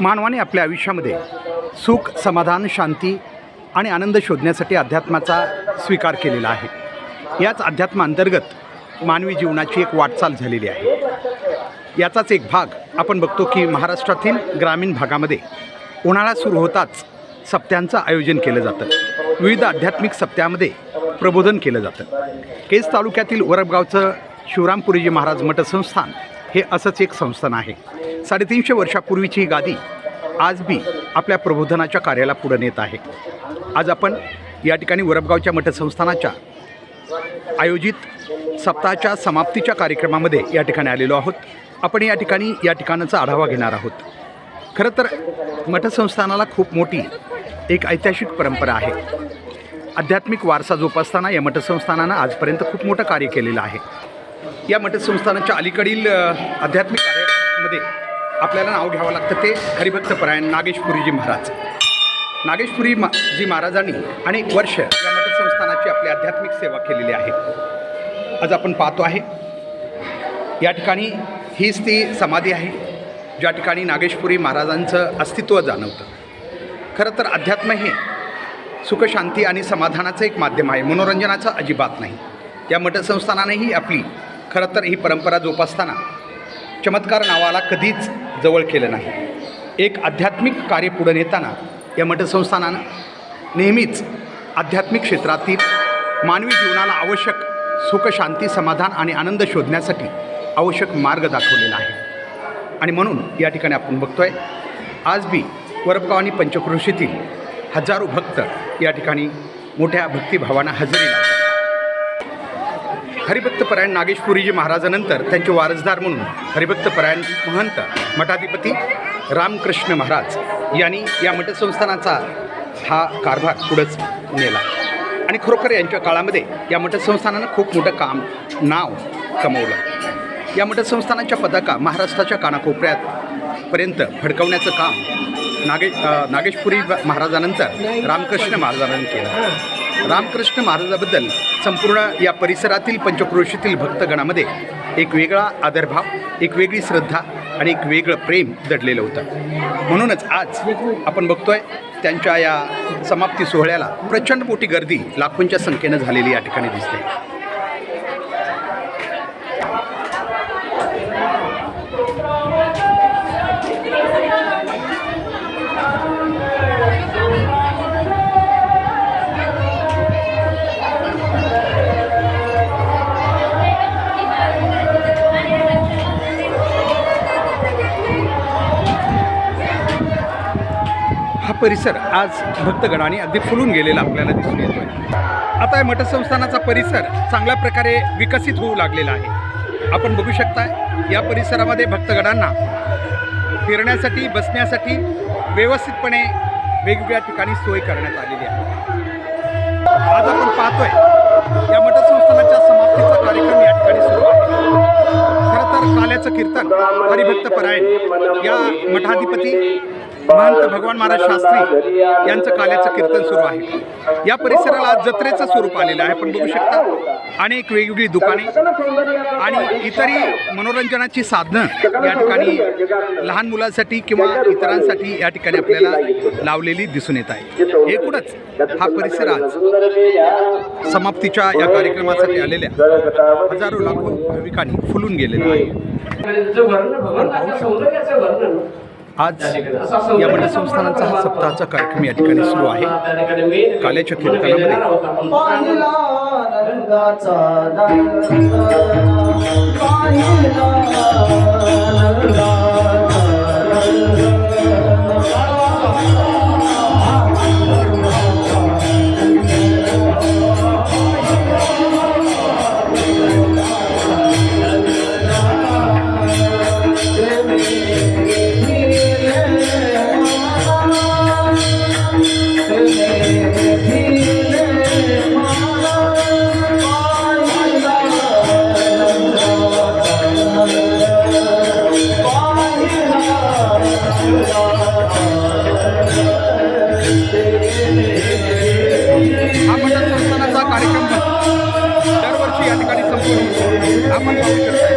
मानवाने आपल्या आयुष्यामध्ये सुख समाधान शांती आणि आनंद शोधण्यासाठी अध्यात्माचा स्वीकार केलेला आहे. याच अध्यात्माअंतर्गत मानवी जीवनाची एक वाटचाल झालेली आहे. याचाच एक भाग आपण बघतो की महाराष्ट्रातील ग्रामीण भागामध्ये उन्हाळा सुरू होताच सप्त्यांचं आयोजन केलं जातं. विविध आध्यात्मिक सप्त्यामध्ये प्रबोधन केलं जातं. केज तालुक्यातील वरबगावचं शिवरामपुरीजी महाराज मठ संस्थान हे असंच एक संस्थान आहे. साडेतीनशे वर्षापूर्वीची ही गादी आज बी आपल्या प्रबोधनाच्या कार्याला पुढे नेत आहे. आज आपण या ठिकाणी वरबगावच्या मठसंस्थानाच्या आयोजित सप्ताहाच्या समाप्तीच्या कार्यक्रमामध्ये या ठिकाणी आलेलो आहोत. आपण या ठिकाणी या ठिकाणाचा आढावा घेणार आहोत. खरं तर मठसंस्थानाला खूप मोठी एक ऐतिहासिक परंपरा आहे. आध्यात्मिक वारसा जोपासताना या मठसंस्थानानं आजपर्यंत खूप मोठं कार्य केलेलं आहे. या मठसंस्थानाच्या अलीकडील आध्यात्मिक कार्यामध्ये आपल्याला नाव घ्यावं लागतं ते हरिभक्तपरायण नागेशपुरीजी महाराज. नागेशपुरी मा जी महाराजांनी अनेक वर्ष या मठसंस्थानाची आपली आध्यात्मिक सेवा केलेली आहे. आज आपण पाहतो आहे या ठिकाणी हीच ती समाधी आहे ज्या ठिकाणी नागेशपुरी महाराजांचं अस्तित्व जाणवतं. खरं तर अध्यात्म हे सुखशांती आणि समाधानाचं एक माध्यम आहे मनोरंजनाचं अजिबात नाही. या मठसंस्थानानेही आपली खरं तर ही परंपरा जोपासताना चमत्कार नावाला कधीच जवळ केलं नाही. एक आध्यात्मिक कार्य पुढे नेताना या मठसंस्थानानं नेहमीच आध्यात्मिक क्षेत्रातील मानवी जीवनाला आवश्यक सुख शांती समाधान आणि आनंद शोधण्यासाठी आवश्यक मार्ग दाखवलेला आहे. आणि म्हणून या ठिकाणी आपण बघतोय आज बी वरपगाव आणि पंचक्रोशीतील हजारो भक्त या ठिकाणी मोठ्या भक्तिभावानं हजेरी लावतात. हरिभक्तपरायण नागेशपुरीजी महाराजानंतर त्यांचे वारसदार म्हणून हरिभक्तपरायण महंत मठाधिपती रामकृष्ण महाराज यांनी या मठसंस्थानाचा हा कारभार पुढंच नेला. आणि खरोखर यांच्या काळामध्ये या मठसंस्थानानं खूप मोठं काम नाव कमवलं. या मठसंस्थानाच्या पताका महाराष्ट्राच्या कानाकोपऱ्यात पर्यंत फडकवण्याचं काम नागे नागेशपुरी महाराजानंतर रामकृष्ण महाराजांनी केलं. रामकृष्ण महाराजाबद्दल संपूर्ण या परिसरातील पंचक्रोशीतील भक्तगणामध्ये एक वेगळा आदरभाव एक वेगळी श्रद्धा आणि एक वेगळं प्रेम दडलेलं होतं. म्हणूनच आज आपण बघतोय त्यांच्या या समाप्ती सोहळ्याला प्रचंड मोठी गर्दी लाखोंच्या संख्येनं झालेली या ठिकाणी दिसते. परिसर आज भक्तगणाने अगदी फुलून गेलेला आपल्याला दिसून येतोय. आता या मठसंस्थानाचा परिसर चांगल्या प्रकारे विकसित होऊ लागलेला आहे. आपण बघू शकता या परिसरामध्ये भक्तगणांना फिरण्यासाठी बसण्यासाठी व्यवस्थितपणे वेगवेगळ्या ठिकाणी सोय करण्यात आलेली आहे. आज आपण पाहतोय या मठसंस्थानाच्या समाप्तीचा कार्यक्रम या ठिकाणी सुरू आहे. खरं तर काल्याचं कीर्तन हरिभक्त परायण या मठाधिपती महंत भगवान महाराज शास्त्री यांचं काल्याचं कीर्तन सुरू आहे. या परिसराला आज जत्रेचं स्वरूप आलेलं आहे. आपण बघू शकता. अनेक वेगवेगळी दुकाने आणि इतरही मनोरंजनाची साधनं या ठिकाणी लहान मुलांसाठी किंवा इतरांसाठी या ठिकाणी आपल्याला लावलेली दिसून येत आहे. एकूणच हा परिसर आज समाप्तीच्या या कार्यक्रमासाठी आलेल्या हजारो लाखो भाविकांनी फुलून गेलेला आहे. आज या संस्थानाचा हा सप्ताहाचा कार्यक्रम या ठिकाणी सुरू आहे. काल्याच्या कीर्तनामध्ये. I'm gonna make it.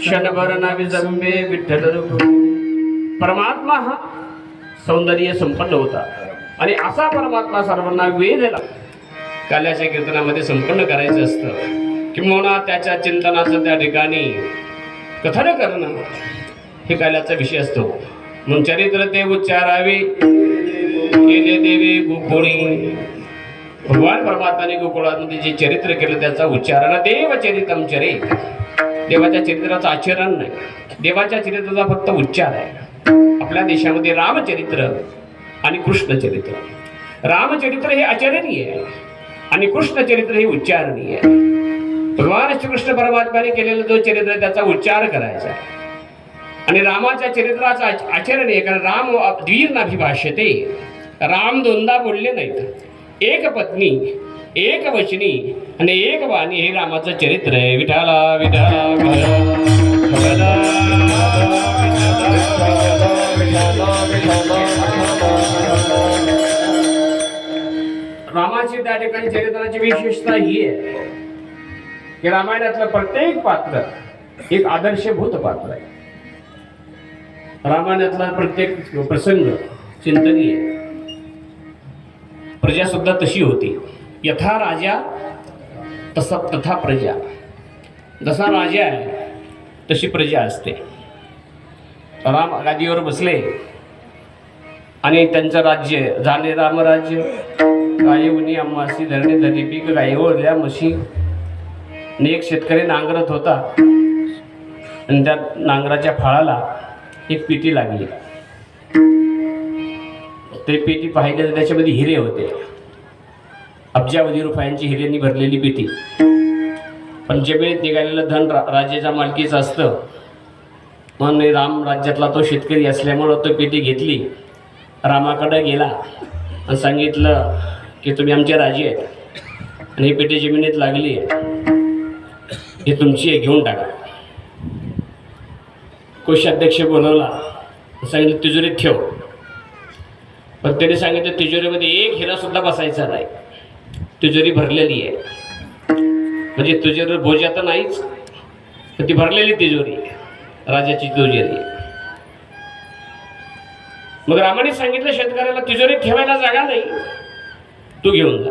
क्षणभर ना विजंबे विठ्ठल परमात्मा हा सौंदर्य संपन्न होता. आणि असा परमात्मा सर्वांना वेळ दिला. काल्याच्या कीर्तनामध्ये संपन्न करायचं असतं. किंवा त्याच्या चिंतनाचं त्या ठिकाणी कथन करणं हे काल्याचा विषय असतो. म्हणून चरित्र ते उच्चारावे. केले देवे गोकुळी. भगवान परमात्माने गोकुळामध्ये जे चरित्र केलं त्याचा उच्चारण देव चरितम चरे. देवाच्या चरित्राचं आचरण नाही. देवाच्या चरित्राचा फक्त उच्चार आहे. आपल्या देशामध्ये रामचरित्र आणि कृष्णचरित्र. रामचरित्र हे आचरणीय आहे आणि कृष्णचरित्र हे उच्चारणीय आहे. भगवान श्रीकृष्ण परमात्म्याने केलेला जो चरित्र त्याचा उच्चार करायचा आहे. आणि रामाच्या चरित्राचा आच- आचरण आहे कारण राम द्वीर नाभिभाष्यते राम दोनदा बोलले नाहीत. एक पत्नी एक वचनी आणि एक वाणी हे रामाचं चरित्र आहे. विठाला विठाला रामाची त्या ठिकाणी चरित्राची विशेषता ही आहे की रामायणातलं प्रत्येक पात्र एक आदर्शभूत पात्र आहे. रामायणातला प्रत्येक प्रसंग चिंतनीय प्रजा सुद्धा तशी होती. यथा राजा तसा तथा प्रजा. जसा राजा आहे तशी प्रजा असते. राम गादीवर बसले आणि त्यांचं राज्य झाले रामराज्य गाये उनी अम्मासी धरणे धरी पीक गाये ओढल्या म्हशी. आणि एक शेतकरी नांगरत होता. आणि त्या नांगराच्या फाळाला एक पेटी लागली. ते पेटी पाहिली तर त्याच्यामध्ये हिरे होते. अब्जावधी रुपयांची हिऱ्यांनी भरलेली पेटी. पण जे वेळेत निघालेलं धन रा राजाच्या मालकीचं असतं. म्हणून राम राज्यातला तो शेतकरी असल्यामुळं तो पेटी घेतली. रामाकडं गेला आणि सांगितलं की तुम्ही आमचे राजे आहेत आणि ही पेटी जमिनीत लागली आहे. ही तुमची आहे घेऊन टाका. कोषाध्यक्ष बोलवला. सांगितलं तिजोरीत ठेव. पण त्याने सांगितलं तिजोरीमध्ये एक हिरासुद्धा बसायचा नाही. तिजोरी भरलेली आहे. म्हणजे तिजोरी भोज आता नाहीच तर ती भरलेली तिजोरी आहे. राजाची तिजोरी. मग रामाने सांगितलं शेतकऱ्याला तिजोरी ठेवायला जागा नाही तू घेऊन जा.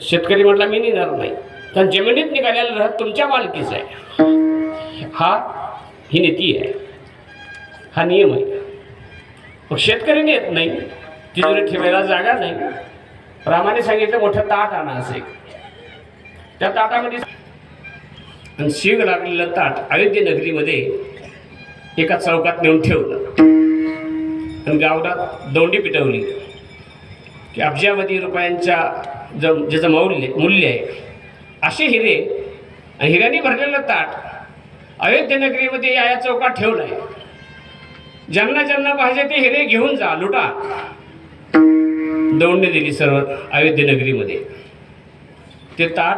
शेतकरी म्हटला मी निघणार नाही. कारण जमिनीत निघालेला राहत तुमच्या मालकीच आहे. हा ही नीती आहे. हा नियम आहे. मग शेतकरी नेत नाही तिजोरी ठेवायला जागा नाही. रामाने सांगितलं मोठं ताट आणा असे. त्या ताटामध्ये आणि शिग लागलेलं ताट अयोध्ये नगरीमध्ये एका चौकात नेऊन ठेवलं. आणि गावडात दोंडी पिटवली. की अब्जावधी रुपयांच्या जम ज्याचं मौल्य मूल्य आहे असे हिरे आणि हिऱ्याने भरलेलं ताट अयोध्या नगरीमध्ये या या चौकात ठेवलं आहे ज्यांना ज्यांना पाहिजे ते हिरे घेऊन जा लुटा. दौंड दिली सर्व अयोध्यनगरीमध्ये. ते ताट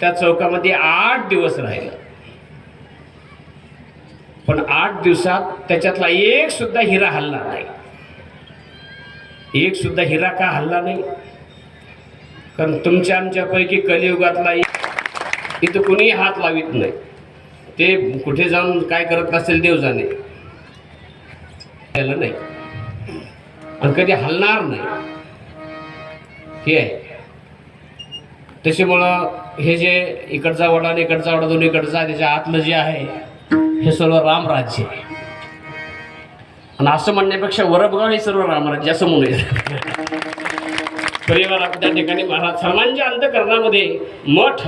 त्या चौकामध्ये आठ दिवस राहिलं. पण आठ दिवसात त्याच्यातला एक सुद्धा हिरा हल्ला नाही. एक सुद्धा हिरा का हल्ला नाही? कारण तुमच्या आमच्यापैकी कलियुगातला इथं कुणीही हात लावित नाही. ते कुठे जाऊन काय करत असेल देव जाणे त्याला नाही. आणि कधी हलणार नाही. हे आहे. त्याच्यामुळं हे जे इकडचा वडा आणि इकडचा वडा दोन्ही इकडचा आहे, त्याच्या आतलं जे आहे हे सर्व रामराज्य आहे. आणि असं म्हणण्यापेक्षा वरबगाव हे सर्व रामराज्य असं म्हणूया. परिवार त्या ठिकाणी महाराज सर्वांच्या अंतकरणामध्ये मठ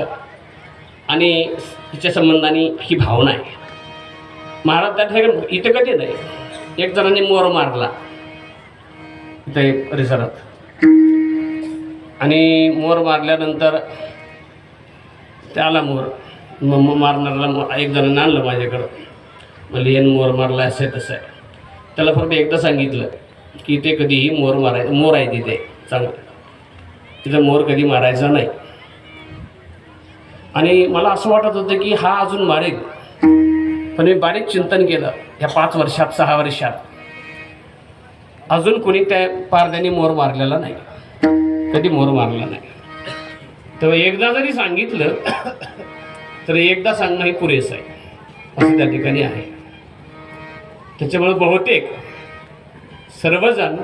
आणि तिच्या संबंधाने ही भावना आहे. महाराज त्या ठिकाणी इथं कधी नाही. एक जणांनी मोर मारला. इथे परिसरात आणि मोर मारल्यानंतर त्याला मोर मग मग मारणाऱ्याला मो- एक जणांना आणलं माझ्याकडं. म्हणजे येन मोर मारला असं आहे तसं. आहे त्याला फक्त एकदा सांगितलं की इथे कधीही मोर मारायचं मोर आहे तिथे चांगलं. तिथं मोर कधी मारायचा नाही. आणि मला असं वाटत होतं की हा अजून मारेल पण मी बारीक चिंतन केलं ह्या पाच वर्षात सहा वर्षात. अजून कोणी त्या पारद्याने मोर मारलेला नाही. कधी मोर मारला नाही. तर एकदा जरी सांगितलं तर एकदा सांगणं हे पुरेसं आहे. असं त्या ठिकाणी आहे. त्याच्यामुळे बहुतेक सर्वजण